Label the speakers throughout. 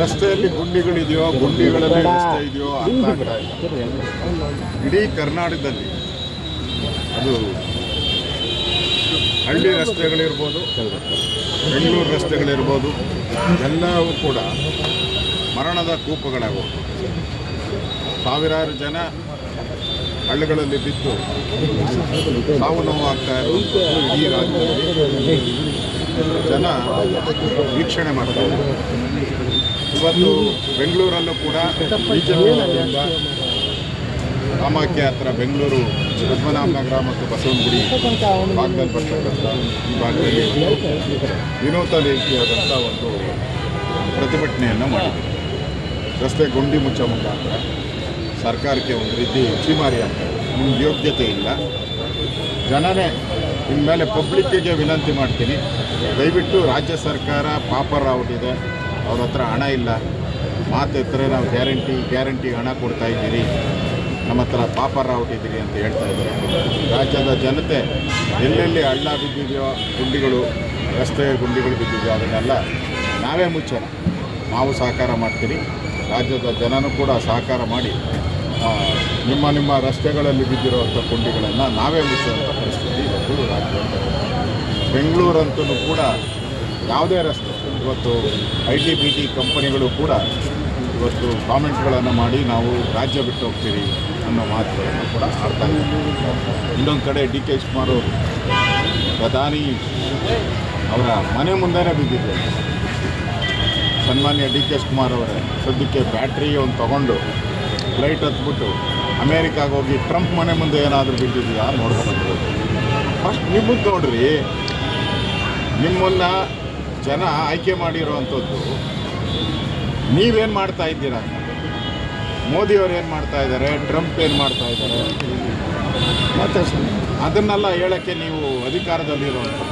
Speaker 1: ರಸ್ತೆಯಲ್ಲಿ ಗುಂಡಿಗಳಿದೆಯೋ ಗುಂಡಿಗಳಲ್ಲಿ ರಸ್ತೆ ಇದೆಯೋ ಅಂತ ಆಗ್ತಾ ಇಲ್ಲ. ಇಡೀ ಕರ್ನಾಟಕದಲ್ಲಿ ಅದು ಹಳ್ಳಿ ರಸ್ತೆಗಳಿರ್ಬೋದು ಬೆಂಗಳೂರು ರಸ್ತೆಗಳಿರ್ಬೋದು ಎಲ್ಲವೂ ಕೂಡ ಮರಣದ ಕೂಪಗಳಾಗೋದು. ಸಾವಿರಾರು ಜನ ಹಳ್ಳಿಗಳಲ್ಲಿ ಬಿದ್ದು ಸಾವು ನೋವು ಆಗ್ತಾ ಇರುವಂಥದ್ದು ಇಡೀ ರಾಜ್ಯದಲ್ಲಿ. ಜನ ವೀಕ್ಷಣೆ ಮಾಡ್ತಾರೆ ಇವತ್ತು ಬೆಂಗಳೂರಲ್ಲೂ ಕೂಡ ಕಾಮಾಖ್ಯ ಹತ್ರ ಬೆಂಗಳೂರು ಪದ್ಮನಾಭನಗರ ಮತ್ತು ಬಸವನಗುಡಿ ಭಾಗದಲ್ಲಿ ಬರ್ತಕ್ಕಂಥ ಈ ಭಾಗದಲ್ಲಿ ವಿನೂತನ ರೀತಿಯಾದಂಥ ಒಂದು ಪ್ರತಿಭಟನೆಯನ್ನು ಮಾಡಿದೆ ರಸ್ತೆ ಗುಂಡಿ ಮುಚ್ಚ ಮುಖಾಂತರ ಸರ್ಕಾರಕ್ಕೆ ಒಂದು ರೀತಿ ಚೀಮಾರಿ ಆಗ್ತದೆ ನಿಮ್ಗೆ ಯೋಗ್ಯತೆ ಇಲ್ಲ. ಜನನೇ ಇನ್ಮೇಲೆ ಪಬ್ಲಿಕ್ಕಿಗೆ ವಿನಂತಿ ಮಾಡ್ತೀನಿ. ದಯವಿಟ್ಟು ರಾಜ್ಯ ಸರ್ಕಾರ ಪಾಪರ್ ಇದೆ ಅವ್ರ ಹತ್ರ ಹಣ ಇಲ್ಲ. ಮಾತೆತ್ತರೆ ನಾವು ಗ್ಯಾರಂಟಿ ಗ್ಯಾರಂಟಿ ಹಣ ಕೊಡ್ತಾ ಇದ್ದೀರಿ. ನಮ್ಮ ಹತ್ರ ಪಾಪರ್ ಔಟಿದ್ದೀರಿ ಅಂತ ಹೇಳ್ತಾ ಇದ್ದಾರೆ. ರಾಜ್ಯದ ಜನತೆ ಎಲ್ಲೆಲ್ಲಿ ಹಳ್ಳ ಬಿದ್ದಿದೆಯೋ ಗುಂಡಿಗಳು, ರಸ್ತೆ ಗುಂಡಿಗಳು ಬಿದ್ದಿದೆಯೋ ಅದನ್ನೆಲ್ಲ ನಾವೇ ಮುಚ್ಚೋಣ. ನಾವು ಸಹಕಾರ ಮಾಡ್ತೀರಿ. ರಾಜ್ಯದ ಜನನೂ ಕೂಡ ಸಹಕಾರ ಮಾಡಿ. ನಿಮ್ಮ ನಿಮ್ಮ ರಸ್ತೆಗಳಲ್ಲಿ ಬಿದ್ದಿರುವಂಥ ಕುಂಡಿಗಳನ್ನು ನಾವೇ ಮುಚ್ಚುವಂಥ ಪರಿಸ್ಥಿತಿ ಇವತ್ತು ರಾಜ್ಯದಲ್ಲಿ ಬೆಂಗಳೂರಂತೂ ಕೂಡ ಯಾವುದೇ ರಸ್ತೆ, ಇವತ್ತು ಐ ಟಿ ಬಿ ಟಿ ಕಂಪನಿಗಳು ಕೂಡ ಇವತ್ತು ಕಾಮೆಂಟ್ಗಳನ್ನು ಮಾಡಿ ನಾವು ರಾಜ್ಯ ಬಿಟ್ಟು ಹೋಗ್ತೀರಿ ಅನ್ನೋ ಮಾತುಗಳನ್ನು ಕೂಡ ಇದ್ದಾರೆ. ಇನ್ನೊಂದು ಕಡೆ ಡಿ ಕೆ ಅವರು, ಪ್ರಧಾನಿ ಅವರ ಮನೆ ಮುಂದೆನೇ ಬಿದ್ದಿದ್ದರು ಸನ್ಮಾನ್ಯ ಡಿ ಕೆ ಶಿವಕುಮಾರ್ ಅವರೇ, ಸದ್ಯಕ್ಕೆ ಬ್ಯಾಟ್ರಿ ಒಂದು ತೊಗೊಂಡು ಫ್ಲೈಟ್ ಹತ್ಬಿಟ್ಟು ಅಮೇರಿಕಾಗೆ ಹೋಗಿ ಟ್ರಂಪ್ ಮನೆ ಮುಂದೆ ಏನಾದರೂ ಬಿದ್ದಿದೆಯಾ ನೋಡ್ಕೊಂಡು ಫಸ್ಟ್ ನಿಮ್ಮದು ನೋಡ್ರಿ. ನಿಮ್ಮನ್ನ ಜನ ಆಯ್ಕೆ ಮಾಡಿರೋವಂಥದ್ದು ನೀವೇನು ಮಾಡ್ತಾ ಇದ್ದೀರಾ? ಮೋದಿಯವರು ಏನು ಮಾಡ್ತಾ ಇದ್ದಾರೆ? ಟ್ರಂಪ್ ಏನು ಮಾಡ್ತಾ ಇದ್ದಾರೆ? ಅದನ್ನೆಲ್ಲ ಹೇಳೋಕ್ಕೆ ನೀವು ಅಧಿಕಾರದಲ್ಲಿರುವಂಥ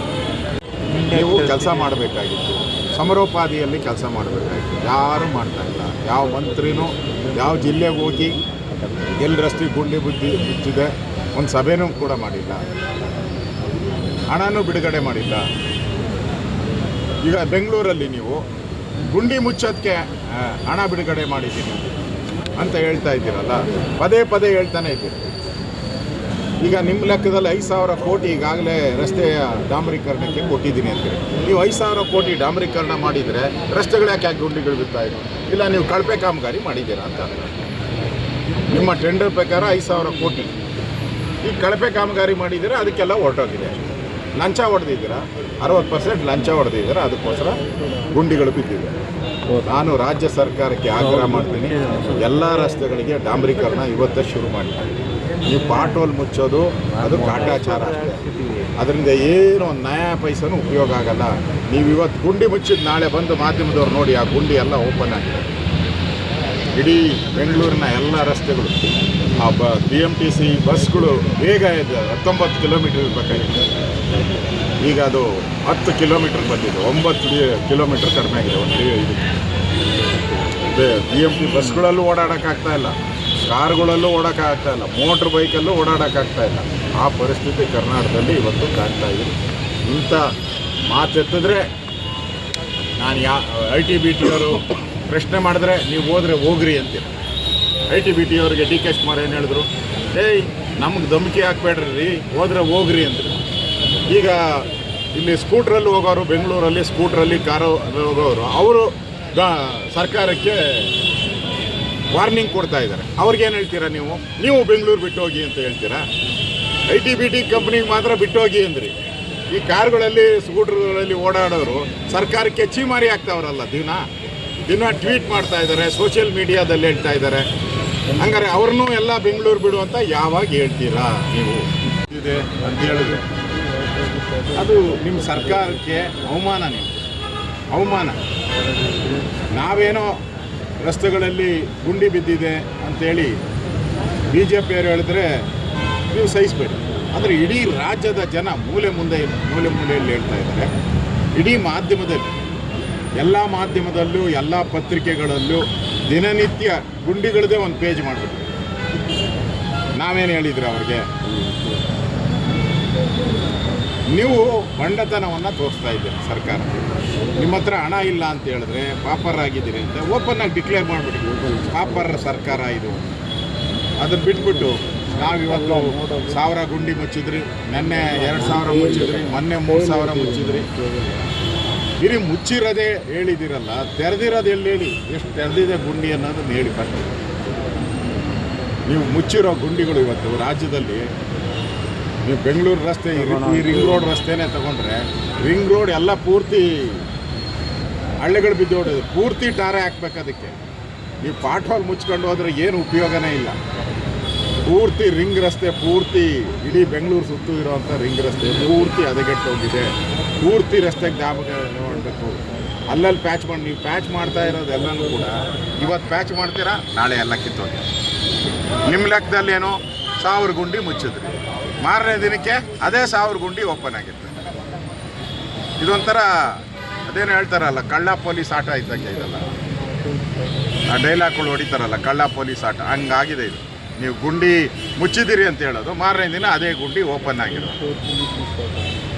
Speaker 1: ನೀವು ಕೆಲಸ ಮಾಡಬೇಕಾಗಿತ್ತು. ಸಮರೋಪಾದಿಯಲ್ಲಿ ಕೆಲಸ ಮಾಡಬೇಕಾಗಿತ್ತು. ಯಾರೂ ಮಾಡ್ತಾ ಇಲ್ಲ. ಯಾವ ಮಂತ್ರಿನೂ ಯಾವ ಜಿಲ್ಲೆಗೆ ಹೋಗಿ ಎಲ್ಲಿ ರಸ್ತೆ ಗುಂಡಿ ಬುದ್ಧಿ ಬಿಚ್ಚಿದೆ, ಒಂದು ಸಭೆನೂ ಕೂಡ ಮಾಡಿಲ್ಲ. ಹಣನೂ ಬಿಡುಗಡೆ ಮಾಡಿಲ್ಲ. ಈಗ ಬೆಂಗಳೂರಲ್ಲಿ ನೀವು ಗುಂಡಿ ಮುಚ್ಚೋದಕ್ಕೆ ಹಣ ಬಿಡುಗಡೆ ಮಾಡಿದ್ದೀನಿ ಅಂತ ಹೇಳ್ತಾ ಇದ್ದೀರಲ್ಲ, ಪದೇ ಪದೇ ಹೇಳ್ತಾನೆ ಇದ್ದೀರಿ. ಈಗ ನಿಮ್ಮ ಲೆಕ್ಕದಲ್ಲಿ ಐದು ಸಾವಿರ ಕೋಟಿ ಈಗಾಗಲೇ ರಸ್ತೆಯ ಡಾಂಬರೀಕರಣಕ್ಕೆ ಕೊಟ್ಟಿದ್ದೀನಿ ಅಂತೀರಿ. ನೀವು ಐದು ಸಾವಿರ ಕೋಟಿ ಡಾಂಬರೀಕರಣ ಮಾಡಿದರೆ ರಸ್ತೆಗಳು ಯಾಕೆ ಯಾಕೆ ಗುಂಡಿಗಳು ಬಿಡ್ತಾ ಇದೆ ಇಲ್ಲ, ನೀವು ಕಳಪೆ ಕಾಮಗಾರಿ ಮಾಡಿದ್ದೀರಾ ಅಂತ. ನಿಮ್ಮ ಟೆಂಡರ್ ಪ್ರಕಾರ ಐದು ಸಾವಿರ ಕೋಟಿ. ಈಗ ಕಳಪೆ ಕಾಮಗಾರಿ ಮಾಡಿದ್ದೀರಾ, ಅದಕ್ಕೆಲ್ಲ ಹೊರಟೋಗಿದೆ. ಲಂಚ ಹೊಡೆದಿದ್ದೀರಾ? ಅರವತ್ತು ಪರ್ಸೆಂಟ್ ಲಂಚ ಹೊಡೆದಿದ್ದೀರಾ, ಅದಕ್ಕೋಸ್ಕರ ಗುಂಡಿಗಳು ಬಿದ್ದಿದೆ ನಾನು ರಾಜ್ಯ ಸರ್ಕಾರಕ್ಕೆ ಆಗ್ರಹ ಮಾಡ್ತೀನಿ, ಎಲ್ಲ ರಸ್ತೆಗಳಿಗೆ ಡಾಂಬರೀಕರಣ ಇವತ್ತೇ ಶುರು ಮಾಡಿ. ನೀವು ಪಾಟೋಲ್ ಮುಚ್ಚೋದು, ಅದು ಕಾಟಾಚಾರ ಅಷ್ಟೇ ಅದರಿಂದ ಏನು ನಯಾ ಪೈಸನೂ ಉಪಯೋಗ ಆಗಲ್ಲ. ನೀವು ಇವತ್ತು ಗುಂಡಿ ಮುಚ್ಚಿದ ನಾಳೆ ಬಂದು ಮಾಧ್ಯಮದವ್ರು ನೋಡಿ ಆ ಗುಂಡಿ ಎಲ್ಲ ಓಪನ್ ಆಗಿದೆ. ಇಡೀ ಬೆಂಗಳೂರಿನ ಎಲ್ಲ ರಸ್ತೆಗಳು, ಆ ಬ ಬಿ ಎಂ ಟಿ ಸಿ ಬಸ್ಗಳು ಬೇಗ ಇದೆ ಹತ್ತೊಂಬತ್ತು ಕಿಲೋಮೀಟರ್ ಇರಬೇಕಾಗಿತ್ತು. ಈಗ ಅದು ಹತ್ತು ಕಿಲೋಮೀಟರ್ ಬಂದಿದೆ. ಒಂಬತ್ತು ಕಿಲೋಮೀಟರ್ ಕಡಿಮೆ ಆಗಿದೆ, ಒಂದು ಇದು ಬಿ ಎಂ ಟಿ ಬಸ್ಗಳಲ್ಲೂ ಓಡಾಡೋಕ್ಕಾಗ್ತಾ ಇಲ್ಲ. ಕಾರ್ಗಳಲ್ಲೂ ಓಡೋಕ್ಕಾಗ್ತಾ ಇಲ್ಲ ಮೋಟ್ರ್ ಬೈಕಲ್ಲೂ ಓಡಾಡೋಕ್ಕಾಗ್ತಾ ಇಲ್ಲ. ಆ ಪರಿಸ್ಥಿತಿ ಕರ್ನಾಟಕದಲ್ಲಿ ಇವತ್ತು ಕಾಣ್ತಾ ಇದೆ. ಇಂಥ ಮಾತೆತ್ತಿದ್ರೆ ನಾನು ಯಾ, ಐ ಟಿ ಬಿ ಟಿಯವರು ಪ್ರಶ್ನೆ ಮಾಡಿದ್ರೆ ನೀವು ಹೋದ್ರೆ ಹೋಗ್ರಿ ಅಂತೀರಿ. ಐ ಟಿ ಬಿ ಟಿ ಅವರಿಗೆ ಡಿ ಕೆ ಶಿವಕುಮಾರ್ ಏನು ಹೇಳಿದ್ರು? ಏಯ್, ನಮ್ಗೆ ಧಮಕಿ ಹಾಕ್ಬೇಡ್ರಿ, ಹೋದ್ರೆ ಹೋಗ್ರಿ ಅಂದರು. ಈಗ ಇಲ್ಲಿ ಸ್ಕೂಟ್ರಲ್ಲಿ ಹೋಗೋರು, ಬೆಂಗಳೂರಲ್ಲಿ ಸ್ಕೂಟ್ರಲ್ಲಿ ಕಾರು ಹೋಗೋರು, ಅವರು ಸರ್ಕಾರಕ್ಕೆ ವಾರ್ನಿಂಗ್ ಕೊಡ್ತಾ ಇದ್ದಾರೆ. ಅವ್ರಿಗೇನು ಹೇಳ್ತೀರಾ ನೀವು? ನೀವು ಬೆಂಗಳೂರು ಬಿಟ್ಟು ಹೋಗಿ ಅಂತ ಹೇಳ್ತೀರಾ? ಐ ಟಿ ಬಿ ಟಿ ಕಂಪ್ನಿಗೆ ಮಾತ್ರ ಬಿಟ್ಟು ಹೋಗಿ ಅಂದ್ರಿ. ಈ ಕಾರ್ಗಳಲ್ಲಿ, ಸ್ಕೂಟರ್ಗಳಲ್ಲಿ ಓಡಾಡೋರು ಸರ್ಕಾರಕ್ಕೆ ಚೀಮಾರಿ ಆಗ್ತಾವ್ರಲ್ಲ ದಿನ. ದಿನ ಟ್ವೀಟ್ ಮಾಡ್ತಾ ಇದ್ದಾರೆ, ಸೋಷಿಯಲ್ ಮೀಡಿಯಾದಲ್ಲಿ ಹೇಳ್ತಾ ಇದ್ದಾರೆ. ಹಂಗಾರೆ ಅವ್ರನ್ನೂ ಎಲ್ಲ ಬೆಂಗಳೂರು ಬಿಡು ಅಂತ ಯಾವಾಗ ಹೇಳ್ತೀರಾ ನೀವು? ಇದೆ ಅಂತ ಹೇಳಿದ್ರು. ಅದು ನಿಮ್ಮ ಸರ್ಕಾರಕ್ಕೆ ಅವಮಾನ ನೀವು. ಅವಮಾನ. ನಾವೇನೋ ರಸ್ತೆಗಳಲ್ಲಿ ಗುಂಡಿ ಬಿದ್ದಿದೆ ಅಂತೇಳಿ ಬಿ ಜೆ ಪಿಯವರು ಹೇಳಿದ್ರೆ ನೀವು ಸಹಿಸಬೇಡಿ. ಅಂದರೆ ಇಡೀ ರಾಜ್ಯದ ಜನ ಮೂಲೆ ಮುಂದೆ, ಮೂಲೆ ಮೂಲೆಯಲ್ಲಿ ಹೇಳ್ತಾ ಇದ್ದಾರೆ. ಇಡೀ ಮಾಧ್ಯಮದಲ್ಲಿ, ಎಲ್ಲ ಮಾಧ್ಯಮದಲ್ಲೂ, ಎಲ್ಲ ಪತ್ರಿಕೆಗಳಲ್ಲೂ ದಿನನಿತ್ಯ ಗುಂಡಿಗಳದೇ ಒಂದು ಪೇಜ್ ಮಾಡಬೇಕು. ನಾವೇನು ಹೇಳಿದ್ರು ಅವ್ರಿಗೆ? ನೀವು ಬಂಡತನವನ್ನು ತೋರಿಸ್ತಾ ಇದ್ದೀರಿ ಸರ್ಕಾರ ನಿಮ್ಮ ಹತ್ರ ಹಣ ಇಲ್ಲ ಅಂತ ಹೇಳಿದ್ರೆ ಪಾಪರ್ ಆಗಿದ್ದೀರಿ ಅಂತ ಓಪನ್ ಆಗಿ ಡಿಕ್ಲೇರ್ ಮಾಡಿಬಿಟ್ಟು ಪಾಪರ್ ಸರ್ಕಾರ ಇದು. ಅದನ್ನ ಬಿಟ್ಬಿಟ್ಟು ನಾವಿವತ್ತು ಸಾವಿರ ಗುಂಡಿ ಮುಚ್ಚಿದ್ರಿ, ನೆನ್ನೆ ಎರಡು ಸಾವಿರ ಮುಚ್ಚಿದ್ರಿ, ಮೊನ್ನೆ ಮೂರು ಸಾವಿರ ಮುಚ್ಚಿದ್ರಿ. ಇರಿ ಮುಚ್ಚಿರೋದೇ ಹೇಳಿದಿರಲ್ಲ, ತೆರೆದಿರೋದು ಎಲ್ಲಿ ಹೇಳಿ? ಎಷ್ಟು ತೆರೆದಿದೆ ಗುಂಡಿ ಅನ್ನೋದನ್ನ ಹೇಳಿ ಫಸ್ಟ್ ನೀವು ಮುಚ್ಚಿರೋ ಗುಂಡಿಗಳು ಇವತ್ತು ರಾಜ್ಯದಲ್ಲಿ, ನೀವು ಬೆಂಗಳೂರು ರಸ್ತೆ, ಈ ರಿಂಗ್ ರೋಡ್ ರಸ್ತೆನೇ ತಗೊಂಡ್ರೆ ರಿಂಗ್ ರೋಡ್ ಎಲ್ಲ ಪೂರ್ತಿ ಹಳ್ಳಿಗಳು ಬಿದ್ದು ಹೊಡೆದು ಪೂರ್ತಿ ಟಾರೆ ಹಾಕ್ಬೇಕು ಅದಕ್ಕೆ. ನೀವು ಪಾಟ್ ಹೋಲ್ ಮುಚ್ಕೊಂಡು ಹೋದ್ರೆ ಏನು ಉಪಯೋಗನೇ ಇಲ್ಲ. ಪೂರ್ತಿ ರಿಂಗ್ ರಸ್ತೆ, ಪೂರ್ತಿ ಇಡೀ ಬೆಂಗಳೂರು ಸುತ್ತು ಇರೋವಂಥ ರಿಂಗ್ ರಸ್ತೆ ಪೂರ್ತಿ ಹದಗೆಟ್ಟೋಗಿದೆ ಪೂರ್ತಿ ರಸ್ತೆಗೆ ದಾಬ ಮಾಡಬೇಕು ಅಲ್ಲಲ್ಲಿ ಪ್ಯಾಚ್ ಮಾಡಿ, ನೀವು ಪ್ಯಾಚ್ ಮಾಡ್ತಾ ಇರೋದೆಲ್ಲನೂ ಕೂಡ, ಇವತ್ತು ಪ್ಯಾಚ್ ಮಾಡ್ತೀರಾ? ನಾಳೆ ಎಲ್ಲ ಕಿತ್ತೋಗಿ. ನಿಮ್ಮ ಲೆಕ್ಕದಲ್ಲಿ ಏನು? ಸಾವಿರ ಗುಂಡಿ ಮುಚ್ಚಿದ್ರಿ. ಮಾರನೇ ದಿನಕ್ಕೆ ಅದೇ ಸಾವಿರ ಗುಂಡಿ ಓಪನ್ ಆಗಿತ್ತು. ಇದೊಂಥರ ಅದೇನು ಹೇಳ್ತಾರಲ್ಲ, ಕಳ್ಳ ಪೊಲೀಸ್ ಆಟ ಇದ್ದಂಗೆ ಇದಲ್ಲ. ಆ ಡೈಲಾಗ್ಗಳು ಹೊಡಿತಾರಲ್ಲ, ಕಳ್ಳ ಪೊಲೀಸ್ ಆಟ. ಹಂಗಾಗಿದೆ ಇದು. ನೀವು ಗುಂಡಿ ಮುಚ್ಚಿದ್ದೀರಿ ಅಂತ ಹೇಳೋದು, ಮಾರನೇ ದಿನ ಅದೇ ಗುಂಡಿ ಓಪನ್ ಆಗಿರೋದು.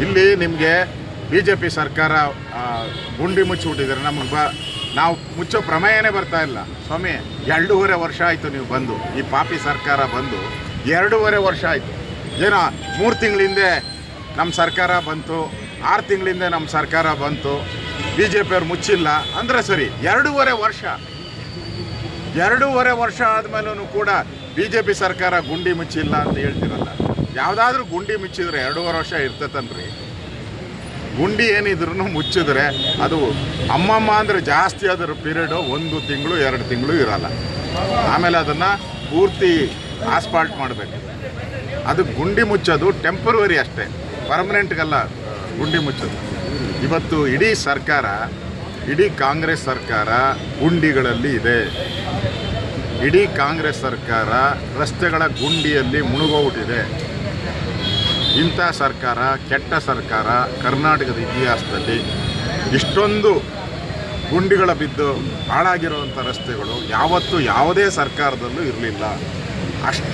Speaker 1: ಇಲ್ಲಿ ನಿಮಗೆ ಬಿ ಜೆ ಪಿ ಸರ್ಕಾರ ಗುಂಡಿ ಮುಚ್ಚಿಬಿಟ್ಟಿದ್ದಾರೆ ನಮಗೆ ಬ, ನಾವು ಮುಚ್ಚೋ ಪ್ರಮೇಯನೇ ಬರ್ತಾ ಇಲ್ಲ. ಸ್ವಾಮಿ, ಎರಡೂವರೆ ವರ್ಷ ಆಯಿತು ನೀವು ಬಂದು. ಈ ಪಾಪಿ ಸರ್ಕಾರ ಬಂದು ಎರಡೂವರೆ ವರ್ಷ ಆಯಿತು. ಏನೋ ಮೂರು ತಿಂಗಳಿಂದೆ ನಮ್ಮ ಸರ್ಕಾರ ಬಂತು, ಆರು ತಿಂಗಳಿಂದೆ ನಮ್ಮ ಸರ್ಕಾರ ಬಂತು. ಬಿ ಜೆ ಪಿಯವ್ರು ಮುಚ್ಚಿಲ್ಲ ಅಂದರೆ ಸರಿ, ಎರಡೂವರೆ ವರ್ಷ ಎರಡೂವರೆ ವರ್ಷ ಆದಮೇಲೂ ಕೂಡ ಬಿ ಜೆ ಪಿ ಸರ್ಕಾರ ಗುಂಡಿ ಮುಚ್ಚಿಲ್ಲ ಅಂತ ಹೇಳ್ತಿರಲ್ಲ. ಯಾವುದಾದ್ರೂ ಗುಂಡಿ ಮುಚ್ಚಿದ್ರೆ ಎರಡೂವರೆ ವರ್ಷ ಇರ್ತೈತನ್ರಿ. ಗುಂಡಿ ಏನಿದ್ರು ಮುಚ್ಚಿದ್ರೆ ಅದು ಅಮ್ಮಮ್ಮ ಅಂದರೆ ಜಾಸ್ತಿ ಅದರ ಪೀರಿಯಡು ಒಂದು ತಿಂಗಳು, ಎರಡು ತಿಂಗಳು ಇರಲ್ಲ. ಆಮೇಲೆ ಅದನ್ನು ಪೂರ್ತಿ ಆಸ್ಪಾಲ್ಟ್ ಮಾಡಬೇಕು. ಅದು ಗುಂಡಿ ಮುಚ್ಚೋದು ಟೆಂಪ್ರವರಿ ಅಷ್ಟೇ. ಪರ್ಮನೆಂಟ್ಗಲ್ಲ ಗುಂಡಿ ಮುಚ್ಚೋದು. ಇವತ್ತು ಇಡೀ ಸರ್ಕಾರ, ಇಡೀ ಕಾಂಗ್ರೆಸ್ ಸರ್ಕಾರ ಗುಂಡಿಗಳಲ್ಲಿ ಇದೆ. ಇಡೀ ಕಾಂಗ್ರೆಸ್ ಸರ್ಕಾರ ರಸ್ತೆಗಳ ಗುಂಡಿಯಲ್ಲಿ ಮುಳುಗೋಗ್ಬಿಟ್ಟಿದೆ. ಇಂಥ ಸರ್ಕಾರ, ಕೆಟ್ಟ ಸರ್ಕಾರ ಕರ್ನಾಟಕದ ಇತಿಹಾಸದಲ್ಲಿ ಇಷ್ಟೊಂದು ಗುಂಡಿಗಳ ಬಿದ್ದು ಹಾಳಾಗಿರುವಂಥ ರಸ್ತೆಗಳು ಯಾವತ್ತೂ ಯಾವುದೇ ಸರ್ಕಾರದಲ್ಲೂ ಇರಲಿಲ್ಲ. ಅಷ್ಟು